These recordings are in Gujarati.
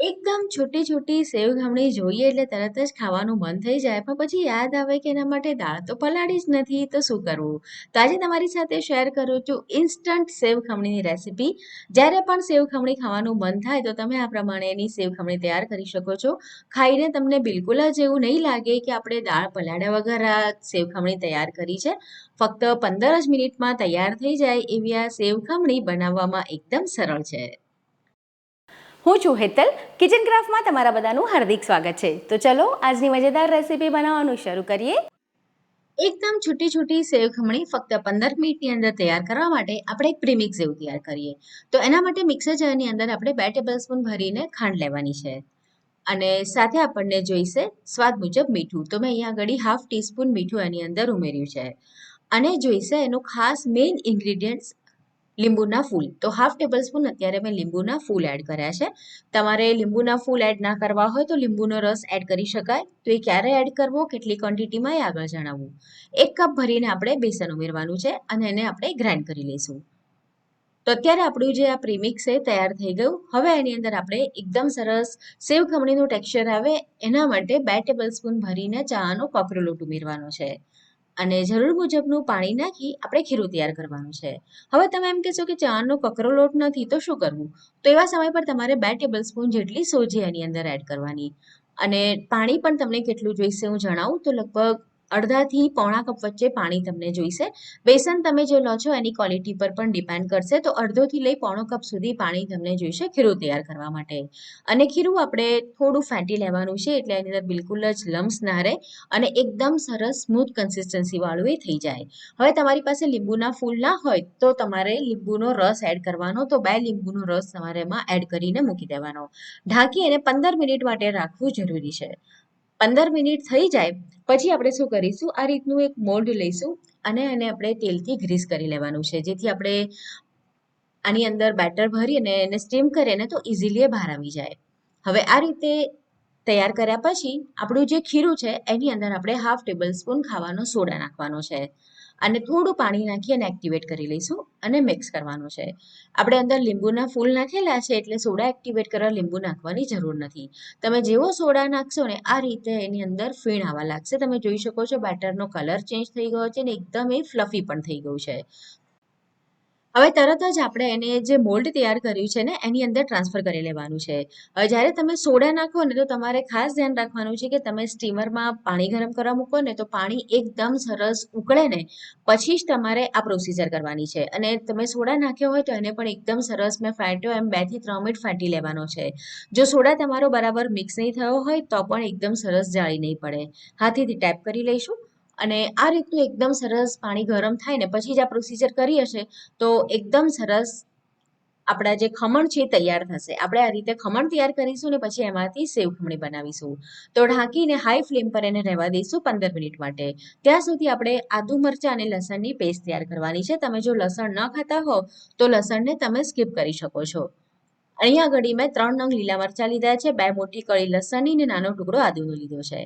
એકદમ છોટી છોટી સેવ ખમણી જોઈએ એટલે તરત જ ખાવાનું મન થઈ જાય. પણ પછી યાદ આવે કે એના માટે દાળ તો પલાળી જ નથી, તો શું કરવું? તો આજે તમારી સાથે શેર કરું છું ઇન્સ્ટન્ટ સેવ ખમણીની રેસીપી જ્યારે પણ સેવ ખમણી ખાવાનું મન થાય તો તમે આ પ્રમાણે એની સેવ ખમણી તૈયાર કરી શકો છો. ખાઈને તમને બિલકુલ જ એવું નહીં લાગે કે આપણે દાળ પલાળ્યા વગર આ સેવ ખમણી તૈયાર કરી છે. ફક્ત પંદર જ મિનિટમાં તૈયાર થઈ જાય એવી આ સેવ ખમણી બનાવવામાં એકદમ સરળ છે. હું છું હેતલ. કિચન ક્રાફ્ટમાં તમારા બધાનું હાર્દિક સ્વાગત છે. તો ચલો, આજની મજેદાર રેસીપી બનાવવાનું શરૂ કરીએ. એકદમ છૂટી છૂટી સેવ ખમણી ફક્ત પંદર મિનિટની અંદર તૈયાર કરવા માટે આપણે એક પ્રીમિક્સ જેવું તૈયાર કરીએ. તો એના માટે મિક્સર જારની અંદર આપણે બે ટેબલ સ્પૂન ભરીને ખાંડ લેવાની છે. અને સાથે આપણને જોઈશે સ્વાદ મુજબ મીઠું. તો મેં અહીંયા આગળ હાફ ટીસ્પૂન મીઠું એની અંદર ઉમેર્યું છે. અને જોઈશે એનું ખાસ મેઇન ઇન્ગ્રીડિયન્ટ્સ લીંબુના ફૂલ. તો હાફ ટેબલ સ્પૂન અત્યારે મેં લીંબુના ફૂલ એડ કર્યા છે. તમારે લીંબુના ફૂલ એડ ના કરવા હોય તો લીંબુનો રસ એડ કરી શકાય. તો એ ક્યારે એડ કરવો, કેટલી ક્વોન્ટિટીમાં એ આગળ જણાવવું એક કપ ભરીને આપણે બેસન ઉમેરવાનું છે અને એને આપણે ગ્રાઇન્ડ કરી લઈશું. તો અત્યારે આપણું જે આ પ્રીમિક્સ છે તૈયાર થઈ ગયું. હવે એની અંદર આપણે એકદમ સરસ સેવ ખમણીનું ટેક્સચર આવે. એના માટે બે ટેબલ સ્પૂન ભરીને ચાનો કોપરો લોટ ઉમેરવાનો છે. અને જરૂર મુજબનું પાણી નાખી આપણે ખીરું તૈયાર કરવાનું છે. હવે તમે એમ કહેશો કે ચાનો કકરો લોટ નથી, તો શું કરવું? તો એવા સમય પર તમારે બે ટેબલ સ્પૂન જેટલી સોજી એની અંદર એડ કરવાની. અને પાણી પણ તમને કેટલું જોઈશે હું જણાવું, તો લગભગ અડધાથી પોણા કપ વચ્ચે પાણી તમને જોઈશે. બેસન તમે જે લો છો એની ક્વોલિટી પર પણ ડિપેન્ડ કરશે. તો અડધોથી લઈ પોણો કપ સુધી પાણી તમને જોઈશે ખીરું તૈયાર કરવા માટે. અને ખીરું આપણે થોડું ફેટી લેવાનું છે એટલે એની અંદર બિલકુલ જ લમ્સ ના રહે અને એકદમ સરસ સ્મૂથ કન્સિસ્ટન્સી વાળું એ થઈ જાય. હવે તમારી પાસે લીંબુના ફૂલ ના હોય તો તમારે લીંબુનો રસ એડ કરવાનો. તો બે લીંબુનો રસ તમારે એમાં એડ કરીને મૂકી દેવાનો. ઢાંકી અને પંદર મિનિટ માટે રાખવું જરૂરી છે. પંદર મિનિટ થઈ જાય, પછી આપણે શું કરીશું? આ રીતનું એક મોલ્ડ લઈશું અને એને આપણે તેલથી ગ્રીસ કરી લેવાનું છે. જેથી આપણે આની અંદર બેટર ભરી અને એને સ્ટીમ કરીએ ને તો ઇઝીલી બહાર આવી જાય. હવે આ રીતે તૈયાર કર્યા પછી આપણું જે ખીરું છે, એની અંદર આપણે હાફ ટેબલ સ્પૂન ખાવાનો સોડા નાખવાનો છે. અને થોડું પાણી નાખી અને એક્ટિવેટ કરી લઈશું અને મિક્સ કરવાનું છે. આપણે અંદર લીંબુના ફૂલ નાખેલા છે એટલે સોડા એક્ટિવેટ કરવા લીંબુ નાખવાની જરૂર નથી. તમે જેવો સોડા નાખશો ને આ રીતે એની અંદર ફીણ આવવા લાગશે. તમે જોઈ શકો છો બેટરનો કલર ચેન્જ થઈ ગયો છે ને એકદમ એ ફ્લફી પણ થઈ ગયું છે. હવે તરત જ આપણે એને જે મોલ્ડ તૈયાર કર્યું છે ને, એની અંદર ટ્રાન્સફર કરી લેવાનું છે. હવે જ્યારે તમે સોડા નાખો ને, તો તમારે ખાસ ધ્યાન રાખવાનું છે કે તમે સ્ટીમરમાં પાણી ગરમ કરવા મૂકો ને, તો પાણી એકદમ સરસ ઉકળે ને, પછી જ તમારે આ પ્રોસીજર કરવાની છે. અને તમે સોડા નાખ્યો હોય તો એને પણ એકદમ સરસ મેં ફાટ્યો, એમ બેથી ત્રણ મિનિટ ફાટી લેવાનો છે. જો સોડા તમારો બરાબર મિક્સ નહીં થયો હોય, તો પણ એકદમ સરસ જાળી નહીં પડે. હાથેથી ટેપ કરી લઈશું. અને આ રીતનું એકદમ સરસ પાણી ગરમ થાય ને પછી જ આ પ્રોસીજર કરી હશે, તો એકદમ સરસ આપણા જે ખમણ છે તૈયાર થશે. આપણે આ રીતે ખમણ તૈયાર કરીશું ને પછી એમાંથી સેવ ખમણી બનાવીશું. તો ઢાંકીને હાઈ ફ્લેમ પર એને રહેવા દઈશું પંદર મિનિટ માટે. ત્યાં સુધી આપણે આદુ મરચાં અને લસણની પેસ્ટ તૈયાર કરવાની છે. તમે જો લસણ ન ખાતા હો, તો લસણને તમે સ્કીપ કરી શકો છો. અહીંયા આગળ મેં ત્રણ નંગ લીલા મરચાં લીધા છે, બે મોટી કળી લસણની ને નાનો ટુકડો આદુનો લીધો છે.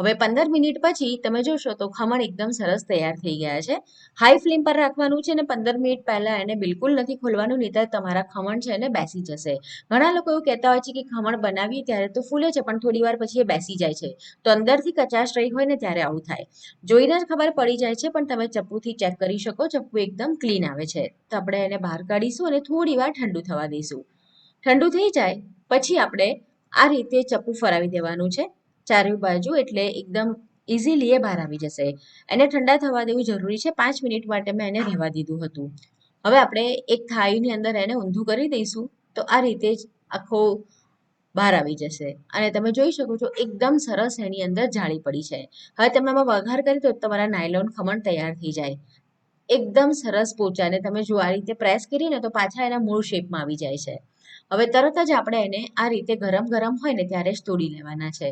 હવે પંદર મિનિટ પછી તમે જોશો તો ખમણ એકદમ સરસ તૈયાર થઈ ગયા છે. હાઈ ફ્લેમ પર રાખવાનું છે અને પંદર મિનિટ પહેલાં એને બિલકુલ નથી ખોલવાનું નહીં તમારા ખમણ છે એને બેસી જશે. ઘણા લોકો એવું કહેતા હોય છે કે ખમણ બનાવીએ ત્યારે તો ફૂલે છે, પણ થોડી વાર પછી એ બેસી જાય છે. તો અંદરથી કચાશ રહી હોય ને ત્યારે આવું થાય. જોઈને જ ખબર પડી જાય છે, પણ તમે ચપ્પુથી ચેક કરી શકો, ચપ્પુ એકદમ ક્લીન આવે છે. તો આપણે એને બહાર કાઢીશું અને થોડી ઠંડુ થવા દઈશું. ઠંડુ થઈ જાય, પછી આપણે આ રીતે ચપ્પુ ફરાવી દેવાનું છે. ચારે બાજુ એટલે એકદમ ઇઝીલી એ બહાર આવી જશે. એને ઠંડા થવા દેવું જરૂરી છે. પાંચ મિનિટ માટે મેં એને રહેવા દીધું હતું. હવે આપણે એક થાળીની અંદર એને ઊંધું કરી દઈશું તો આ રીતે જ આખો બહાર આવી જશે. અને તમે જોઈ શકો છો એકદમ સરસ એની અંદર જાળી પડી છે. હવે તમે આમાં વઘાર કરી તો તમારા નાયલોન ખમણ તૈયાર થઈ જાય. એકદમ સરસ પોચાને તમે જો આ રીતે પ્રેસ કરીને તો પાછા એના મૂળ શેપમાં આવી જાય છે. હવે તરત જ આપણે એને આ રીતે ગરમ ગરમ હોય ને ત્યારે જ તોડી લેવાના છે.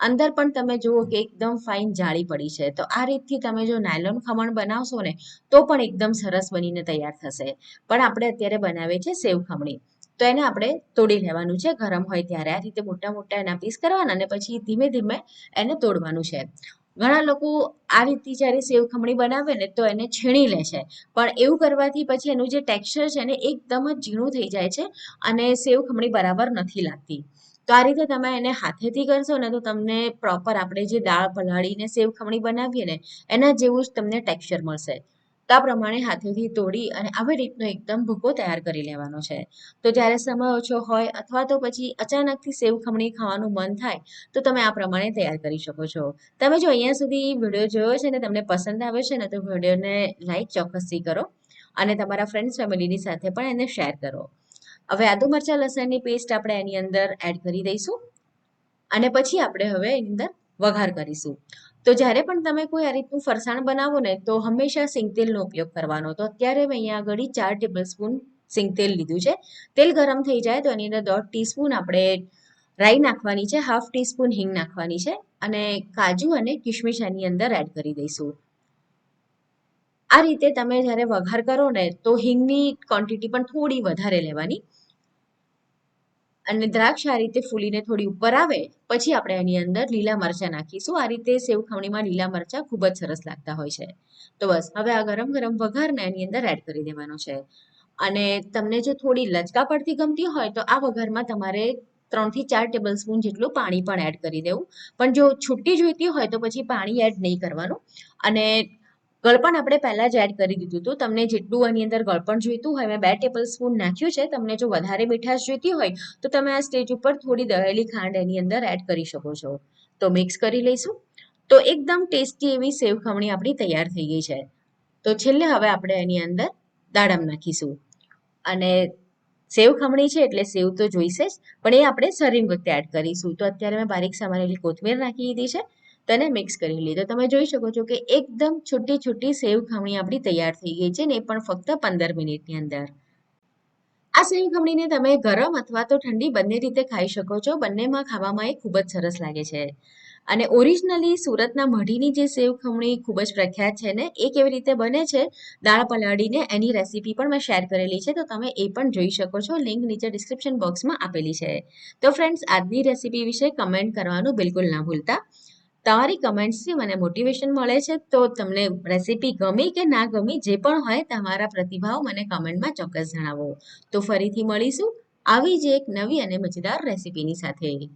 અંદર પણ તમે જુઓ કે એકદમ ફાઇન જાળી પડી છે. તો આ રીતથી તમે જો નાયલોન ખમણ બનાવશો ને, તો પણ એકદમ સરસ બનીને તૈયાર થશે. પણ આપણે અત્યારે બનાવીએ છીએ સેવ ખમણી. તો એને આપણે તોડી લેવાનું છે ગરમ હોય ત્યારે. આ રીતે મોટા મોટા એના પીસ કરવાના અને પછી ધીમે ધીમે એને તોડવાનું છે. ઘણા લોકો આ રીતથી જ્યારે સેવ ખમણી બનાવે ને, તો એને છીણી લે છે. પણ એવું કરવાથી પછી એનું જે ટેક્સચર છે ને, એકદમ જ ઝીણું થઈ જાય છે અને સેવ ખમણી બરાબર નથી લાગતી. તો આ રીતે તમે એને હાથેથી કરશો ને તો તમને પ્રોપર આપણે જે દાળ પલાળીને સેવ ખમણી બનાવીએ ને, એના જેવું જ તમને ટેક્સચર મળશે. તો આ પ્રમાણે હાથેથી તોડી અને આવી રીતનો એકદમ ભૂકો તૈયાર કરી લેવાનો છે. તો જ્યારે સમય ઓછો હોય અથવા તો પછી અચાનકથી સેવ ખમણી ખાવાનું મન થાય, તો તમે આ પ્રમાણે તૈયાર કરી શકો છો. તમે જો અહીંયા સુધી વીડિયો જોયો છે ને, તમને પસંદ આવ્યો છે ને, તો વિડીયોને લાઈક ચોક્કસથી કરો અને તમારા ફ્રેન્ડ્સ ફેમિલીની સાથે પણ એને શેર કરો. હવે આદુ મરચાં લસણની પેસ્ટ આપણે એની અંદર એડ કરી દઈશું. અને પછી આપણે હવે એની અંદર વઘાર કરીશું. તો જ્યારે પણ તમે કોઈ આ રીતનું ફરસાણ બનાવો ને, તો હંમેશા સિંગતેલનો ઉપયોગ કરવાનો. તો અત્યારે મેં અહીંયા આગળ ચાર ટેબલ સ્પૂન સિંગતેલ લીધું છે. તેલ ગરમ થઈ જાય તો એની અંદર દોઢ ટીસ્પૂન આપણે રાઈ નાખવાની છે હાફ ટીસ્પૂન હિંગ નાખવાની છે. અને કાજુ અને કિશમિશ એની અંદર એડ કરી દઈશું. આ રીતે તમે જ્યારે વઘાર કરો ને, તો હિંગની ક્વોન્ટિટી પણ થોડી વધારે લેવાની. અને દ્રાક્ષ આ રીતે ફૂલીને થોડી ઉપર આવે, પછી આપણે એની અંદર લીલા મરચાં નાખીશું. આ રીતે સેવ ખમણીમાં લીલા મરચાં ખૂબ જ સરસ લાગતા હોય છે. તો બસ, હવે આ ગરમ ગરમ વઘારને એની અંદર એડ કરી દેવાનો છે. અને તમને જો થોડી લચકા પડતી ગમતી હોય, તો આ વઘારમાં તમારે ત્રણથી ચાર ટેબલ સ્પૂન જેટલું પાણી પણ એડ કરી દેવું. પણ જો છુટ્ટી જોઈતી હોય, તો પછી પાણી એડ નહીં કરવાનું. અને ગળપણ આપણે પહેલાં જ એડ કરી દીધું હતું. તમને જેટલું આની અંદર ગળપણ જોઈતું હોય, મેં બે ટેબલ સ્પૂન નાખ્યું છે. તમને જો વધારે મીઠાશ જોઈતી હોય, તો તમે આ સ્ટેજ ઉપર થોડી દળેલી ખાંડ એની અંદર એડ કરી શકો છો. તો મિક્સ કરી લઈશું. તો એકદમ ટેસ્ટી એવી સેવ ખમણી આપણી તૈયાર થઈ ગઈ છે. તો છેલ્લે હવે આપણે એની અંદર દાડમ નાખીશું. અને સેવ ખમણી છે એટલે સેવ તો જોઈશે જ, પણ એ આપણે સર્વિંગ વખતે એડ કરીશું. તો અત્યારે મેં બારીક સમારેલી કોથમીર નાખી દીધી છે. તેને મિક્સ કરી લીધો તમે જોઈ શકો છો કે એકદમ છૂટી છૂટી સેવ ખમણી આપણી તૈયાર થઈ ગઈ છે ને એ પણ ફક્ત પંદર મિનિટની અંદર. આ સેવ ખમણીને તમે ગરમ અથવા તો ઠંડી બંને રીતે ખાઈ શકો છો. બંનેમાં ખાવામાં એ ખૂબ જ સરસ લાગે છે. અને ઓરિજિનલી સુરતના મઢીની જે સેવ ખમણી ખૂબ જ પ્રખ્યાત છે ને, એ કેવી રીતે બને છે? દાળ પલાળીને એની રેસીપી પણ મેં શેર કરેલી છે, તો તમે એ પણ જોઈ શકો છો. લિંક નીચે ડિસ્ક્રિપ્શન બોક્સમાં આપેલી છે. તો ફ્રેન્ડ્સ આજની રેસીપી વિશે કમેન્ટ કરવાનું બિલકુલ ના ભૂલતા. તમારી કમેન્ટ્સથી મને મોટિવેશન મળે છે, તો તમને રેસીપી ગમી કે ના ગમી, જે પણ હોય તમારા પ્રતિભાવ મને કમેન્ટમાં ચોક્કસ જણાવો. તો ફરીથી મળીશું. આવી જ એક નવી અને મજેદાર રેસીપીની સાથે.